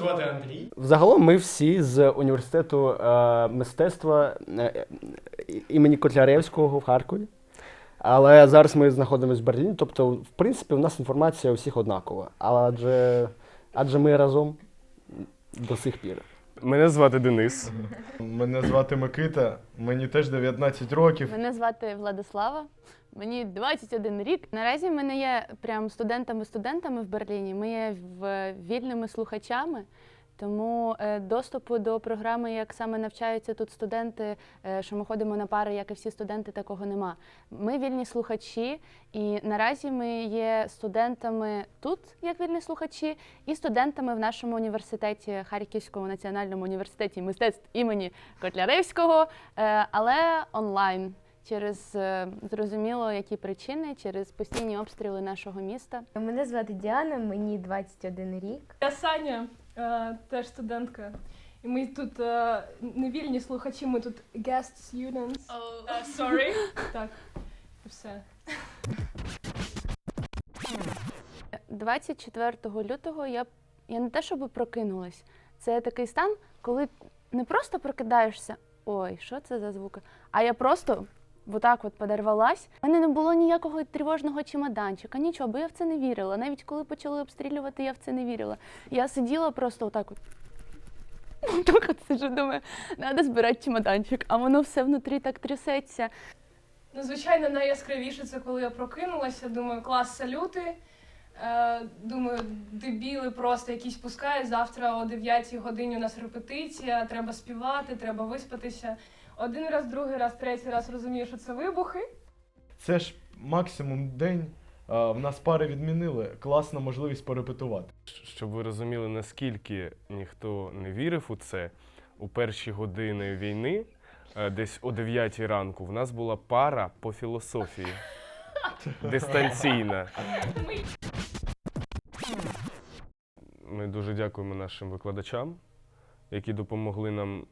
Звати Андрій. Взагалом ми всі з університету е, мистецтва е, імені Котляревського в Харкові. Але зараз ми знаходимося в Берліні. Тобто, в принципі, у нас інформація у всіх однакова. Адже, адже ми разом до сих пір. Мене звати Денис. Мене звати Микита, мені теж 19 років. Мене звати Владислава. Мені 21 рік. Наразі ми не є прям студентами-студентами в Берліні. Ми є в- вільними слухачами. Тому е, доступу до програми, як саме навчаються тут студенти, е, що ми ходимо на пари, як і всі студенти, такого нема. Ми вільні слухачі, і наразі ми є студентами тут, як вільні слухачі, і студентами в нашому університеті, Харківському національному університеті мистецтв імені Котляревського, е, але онлайн. Через зрозуміло, які причини, через постійні обстріли нашого міста. Мене звати Діана, мені 21 рік. Я Саня, теж студентка. І ми тут е, не вільні слухачі, ми тут guest students. Е, sorry. Так, і все. 24 лютого я, я не те, щоб прокинулась. Це такий стан, коли не просто прокидаєшся, ой, що це за звуки, а я просто отак от подорвалась. У мене не було ніякого тривожного чемоданчика, нічого, бо я в це не вірила. Навіть коли почали обстрілювати, я в це не вірила. Я сиділа просто отак от. Так от сиджу, думаю, треба збирати чемоданчик, а воно все внутрі так трясеться. Ну, звичайно, найяскравіше це коли я прокинулася. Думаю, клас салюти. Е, думаю, дебіли просто якісь пускають. Завтра о 9 годині у нас репетиція, треба співати, треба виспатися. Один раз, другий раз, третій раз розумію, що це вибухи. Це ж максимум день. А, В нас пари відмінили. Класна можливість порепетувати. Щоб ви розуміли, наскільки ніхто не вірив у це, у перші години війни, е, десь о 9 ранку, в нас була пара по філософії. Дистанційна. Ми дуже дякуємо нашим викладачам, які допомогли нам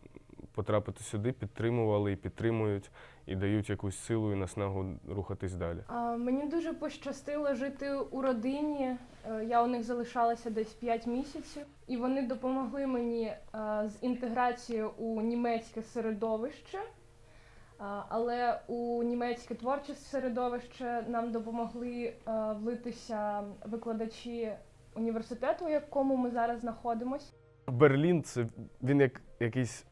потрапити сюди, підтримували і підтримують, і дають якусь силу і наснагу рухатись далі. А, Мені дуже пощастило жити у родині. Е, Я у них залишалася десь 5 місяців, і вони допомогли мені е, з інтеграцією у німецьке середовище. А, Але у німецьке творче середовище нам допомогли е, влитися викладачі університету, в якому ми зараз знаходимося. Берлін це він як якийсь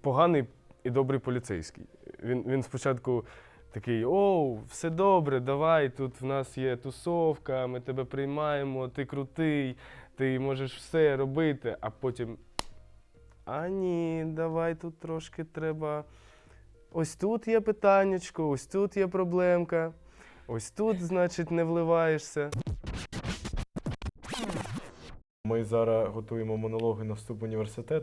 поганий і добрий поліцейський. Він, він спочатку такий: оу, все добре, давай, тут в нас є тусовка, ми тебе приймаємо, ти крутий, ти можеш все робити, а потім. А ні, давай тут трошки треба. Ось тут є питаннячко, ось тут є проблемка, ось тут, значить, не вливаєшся. Ми зараз готуємо монологи на вступ в університет,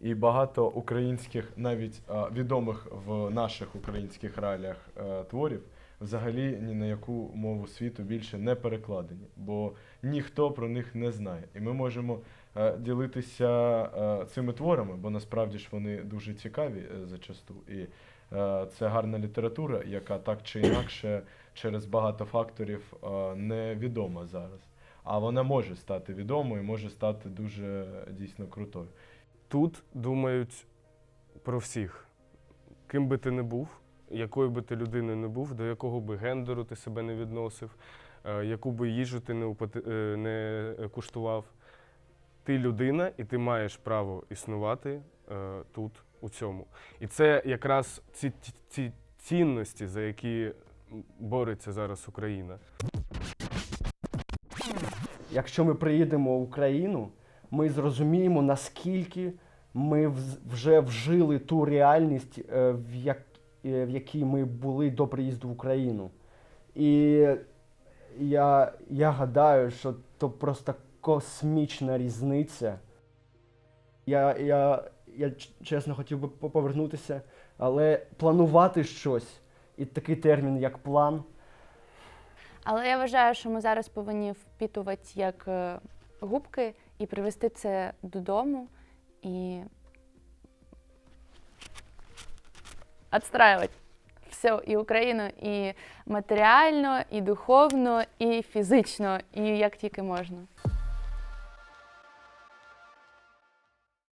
і багато українських, навіть відомих в наших українських реаліях е, творів, взагалі ні на яку мову світу більше не перекладені, бо ніхто про них не знає. І ми можемо е, ділитися е, цими творами, бо насправді ж вони дуже цікаві зачасту. І це гарна література, яка так чи інакше через багато факторів е, невідома зараз. А вона може стати відомою, може стати дуже дійсно крутою. Тут думають про всіх. Ким би ти не був, якою би ти людиною не був, до якого би гендеру ти себе не відносив, е, яку би їжу ти не, е, не куштував. Ти людина, і ти маєш право існувати е, тут, у цьому. І це якраз ці, ці цінності, за які бореться зараз Україна. Якщо ми приїдемо в Україну, ми зрозуміємо, наскільки ми вже вжили ту реальність, е, е, в якій ми були до приїзду в Україну. І я, я гадаю, що то просто космічна різниця. Я, я, я чесно хотів би повернутися, але планувати щось і такий термін, як план. Але я вважаю, що ми зараз повинні впітувати як е, губки і привести це додому і відстраювати все і Україну і матеріально, і духовно, і фізично, і як тільки можна.